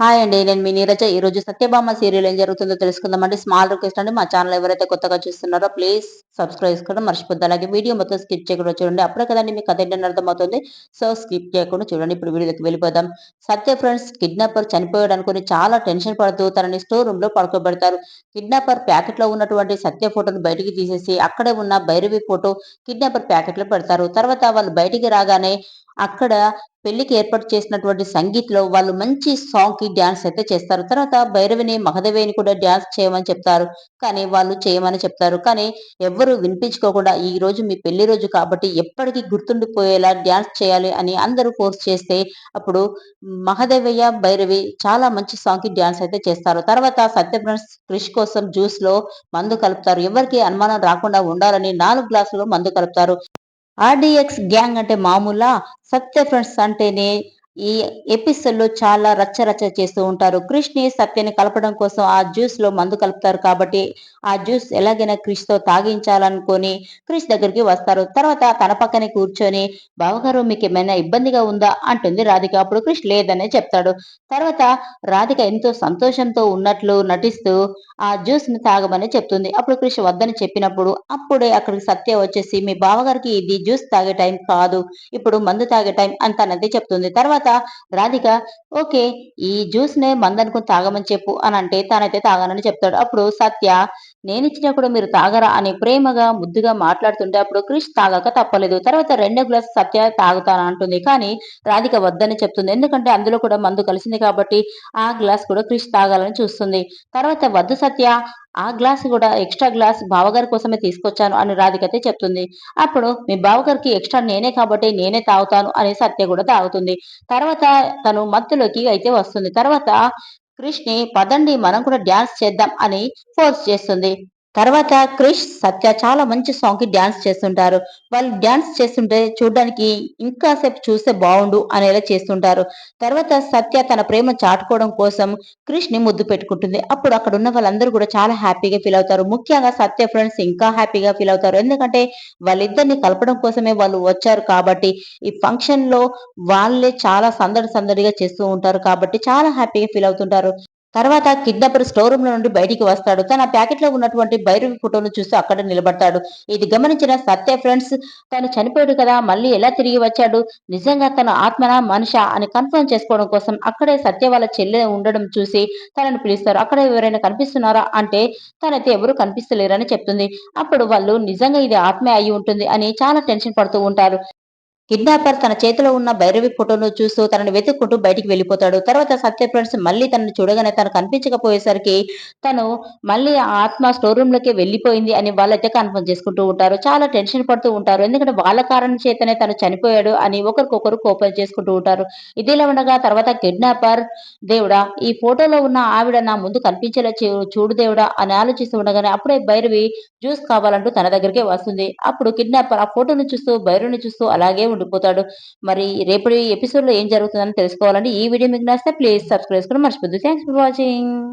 Hi అండి నేను మీ నీరజ. ఈ రోజు సత్యభామ సీరియల్ ఏం జరుగుతుందో తెలుసుకుందామండి. స్మాల్ రిక్వెస్ట్ అండి మా ఛానల్ ఎవరైతే కొత్తగా చూస్తున్నారో ప్లీజ్ సబ్స్క్రైబ్ చేసుకోవడం మర్చిపోద్దు. అలాగే వీడియో మొత్తం స్కిప్ చేయకుండా చూడండి. అప్పుడే కదండి మీకు కథ ఏంటని అర్థమవుతుంది. సో స్కిప్ చేయకుండా చూడండి. ఇప్పుడు వీడియోకి వెళ్ళిపోదాం. సత్య ఫ్రెండ్స్ కిడ్నాపర్ చనిపోయాడు అనుకుని చాలా టెన్షన్ పడుతూ తనని స్టోర్ రూమ్లో పడుకోబెడతారు. కిడ్నాపర్ ప్యాకెట్లో ఉన్నటువంటి సత్య ఫోటోను బయటికి తీసేసి అక్కడే ఉన్న భైరవి ఫోటో కిడ్నాపర్ ప్యాకెట్లో పెడతారు. తర్వాత వాళ్ళు బయటికి రాగానే అక్కడ పెళ్ళికి ఏర్పాటు చేసినటువంటి సంగీత్లో వాళ్ళు మంచి సాంగ్కి డ్యాన్స్ అయితే చేస్తారు. తర్వాత భైరవిని మహదేవిని కూడా డ్యాన్స్ చేయమని చెప్తారు. కానీ వాళ్ళు చేయమని చెప్తారు. కానీ ఎవ్వరూ వినిపించుకోకుండా ఈ రోజు మీ పెళ్ళి రోజు కాబట్టి ఎప్పటికీ గుర్తుండిపోయేలా డ్యాన్స్ చేయాలి అని అందరూ ఫోర్స్ చేస్తే అప్పుడు మహదేవయ్య భైరవి చాలా మంచి సాంగ్కి డ్యాన్స్ అయితే చేస్తారు. తర్వాత సత్యప్రన్స్ క్రిష్ కోసం జ్యూస్లో మందు కలుపుతారు. ఎవరికి అనుమానం రాకుండా ఉండాలని నాలుగు గ్లాసులు మందు కలుపుతారు. ఆర్డిఎక్స్ గ్యాంగ్ అంటే మామూలా సత్య ఫ్రెండ్స్ అంటేనే ఈ ఎపిసోడ్లో చాలా రచ్చ రచ్చ చేస్తూ ఉంటారు. క్రిష్ని సత్యని కలపడం కోసం ఆ జ్యూస్లో మందు కలుపుతారు కాబట్టి ఆ జ్యూస్ ఎలాగైనా క్రిష్తో తాగించాలనుకొని క్రిష్ దగ్గరికి వస్తారు. తర్వాత తన పక్కనే కూర్చొని బావగారు మీకు ఏమైనా ఇబ్బందిగా ఉందా? అంటుంది రాధిక. అప్పుడు క్రిష్ లేదనే చెప్తాడు. తర్వాత రాధిక ఎంతో సంతోషంతో ఉన్నట్లు నటిస్తూ ఆ జ్యూస్ని తాగమని చెప్తుంది. అప్పుడు క్రిష్ వద్దని చెప్పినప్పుడు అప్పుడే అక్కడికి సత్య వచ్చేసి మీ బావగారికి ఇది జ్యూస్ తాగే టైం కాదు. ఇప్పుడు మందు తాగే టైం అంత చెప్తుంది. తర్వాత రాధిక ఓకే ఈ జ్యూస్ నే మందనుకుని తాగమని చెప్పు అని అంటే తానైతే తాగనని చెప్తాడు. అప్పుడు సత్య నేను కూడా మీరు తాగరా అని ప్రేమగా ముద్దుగా మాట్లాడుతుంటే అప్పుడు క్రిష్ తాగక తప్పలేదు. తర్వాత రెండో గ్లాస్ సత్య తాగుతాను అంటుంది. కానీ రాధిక వద్దని చెప్తుంది. ఎందుకంటే అందులో కూడా మందు కలిసింది కాబట్టి ఆ గ్లాస్ కూడా క్రిష్ తాగాలని చూస్తుంది. తర్వాత వద్దు సత్య ఆ గ్లాస్ కూడా ఎక్స్ట్రా గ్లాస్ బావగారి కోసమే తీసుకొచ్చాను అని రాధికతే చెప్తుంది. అప్పుడు మీ బావగారికి ఎక్స్ట్రా నేనే కాబట్టి నేనే తాగుతాను అని సత్య కూడా తాగుతుంది. తర్వాత తను మత్తులోకి అయితే వస్తుంది. తర్వాత కృష్ణి పదండి మనం కూడా డ్యాన్స్ చేద్దాం అని ఫోర్స్ చేస్తుంది. తర్వాత క్రిష్ సత్య చాలా మంచి సాంగ్కి డ్యాన్స్ చేస్తుంటారు. వాళ్ళు డ్యాన్స్ చేస్తుంటే చూడడానికి ఇంకా సేపు చూస్తే బాగుండు అనేలా చేస్తుంటారు. తర్వాత సత్య తన ప్రేమ చాటుకోవడం కోసం క్రిష్ని ముద్దు పెట్టుకుంటుంది. అప్పుడు అక్కడ ఉన్న వాళ్ళందరూ కూడా చాలా హ్యాపీగా ఫీల్ అవుతారు. ముఖ్యంగా సత్య ఫ్రెండ్స్ ఇంకా హ్యాపీగా ఫీల్ అవుతారు. ఎందుకంటే వాళ్ళిద్దరిని కలపడం కోసమే వాళ్ళు వచ్చారు కాబట్టి ఈ ఫంక్షన్లో వాళ్ళే చాలా సందడి సందడిగా చేస్తూ ఉంటారు కాబట్టి చాలా హ్యాపీగా ఫీల్ అవుతుంటారు. తర్వాత కిడ్నాపర్ స్టోర్ రూమ్లో నుండి బయటికి వస్తాడు. తన ప్యాకెట్లో ఉన్నటువంటి భైరవి ఫోటోను చూసి అక్కడ నిలబడతాడు. ఇది గమనించిన సత్య ఫ్రెండ్స్ తను చనిపోయాడు కదా మళ్ళీ ఎలా తిరిగి వచ్చాడు? నిజంగా తన ఆత్మన మనిష? అని కన్ఫర్మ్ చేసుకోవడం కోసం అక్కడే సత్య వాళ్ళ చెల్లె ఉండడం చూసి తనను పిలుస్తారు. అక్కడ ఎవరైనా కనిపిస్తున్నారా? అంటే తనైతే ఎవరు కనిపిస్తలేరని చెప్తుంది. అప్పుడు వాళ్ళు నిజంగా ఇది ఆత్మే అయి ఉంటుంది అని చాలా టెన్షన్ పడుతూ ఉంటారు. కిడ్నాపర్ తన చేతిలో ఉన్న భైరవి ఫోటోను చూస్తూ తనని వెతుక్కుంటూ బయటికి వెళ్ళిపోతాడు. తర్వాత సత్య ఫ్రెండ్స్ మళ్ళీ తనను చూడగానే తను కనిపించకపోయేసరికి తను మళ్ళీ ఆ ఆత్మ స్టోర్ రూమ్లోకి వెళ్ళిపోయింది అని వాళ్ళైతే కన్ఫర్మ్ చేసుకుంటూ ఉంటారు. చాలా టెన్షన్ పడుతూ ఉంటారు. ఎందుకంటే వాళ్ళ కారణం చేతనే తను చనిపోయాడు అని ఒకరికొకరు కోపం చేసుకుంటూ ఉంటారు. ఇదిలా ఉండగా తర్వాత కిడ్నాపర్ దేవుడా ఈ ఫోటోలో ఉన్న ఆవిడ నా ముందు కనిపించేలా చూడు దేవుడా అని ఆలోచిస్తూ ఉండగానే అప్పుడే భైరవి జ్యూస్ కావాలంటూ తన దగ్గరికి వస్తుంది. అప్పుడు కిడ్నాపర్ ఆ ఫోటోను చూస్తూ భైరవిని చూస్తూ అలాగే ఉండిపోతాడు. మరి రేపటి ఎపిసోడ్లో ఏం జరుగుతుందని తెలుసుకోవాలంటే ఈ వీడియో మీకు నచ్చితే ప్లీజ్ సబ్స్క్రైబ్ చేసుకుని మర్చిపోద్దు. Thanks for watching